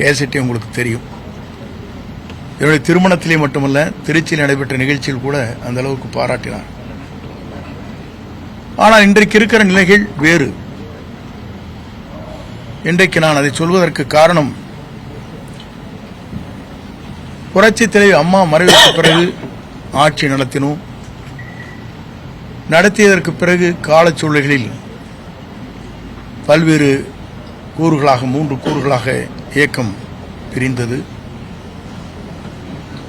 கேசட்டை உங்களுக்கு தெரியும். என்னுடைய திருமணத்திலே மட்டுமல்ல திருச்சியில் நடைபெற்ற நிகழ்ச்சியில் கூட அந்த அளவுக்கு பாராட்டினார். ஆனால் இன்றைக்கு இருக்கிற நிலைகள் வேறு. இன்றைக்கு நான் அதை சொல்வதற்கு காரணம் புரட்சி தலைவி அம்மா மறைவுக்கு பிறகு ஆட்சி நடத்தினோம். நடத்தியதற்கு பிறகு காலச் சூழல்களில் பல்வேறு கூறுகளாக மூன்று கூறுகளாக இயக்கம் பிரிந்தது.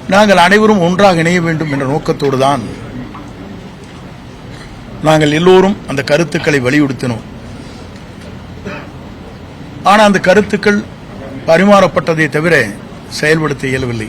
நாங்கள் அனைவரும் ஒன்றாக இணைய வேண்டும் என்ற நோக்கத்தோடு தான் நாங்கள் எல்லோரும் அந்த கருத்துக்களை வலியுறுத்தினோம். ஆனால் அந்த கருத்துக்கள் பரிமாறப்பட்டதை தவிர செயல்படுத்த இயலவில்லை.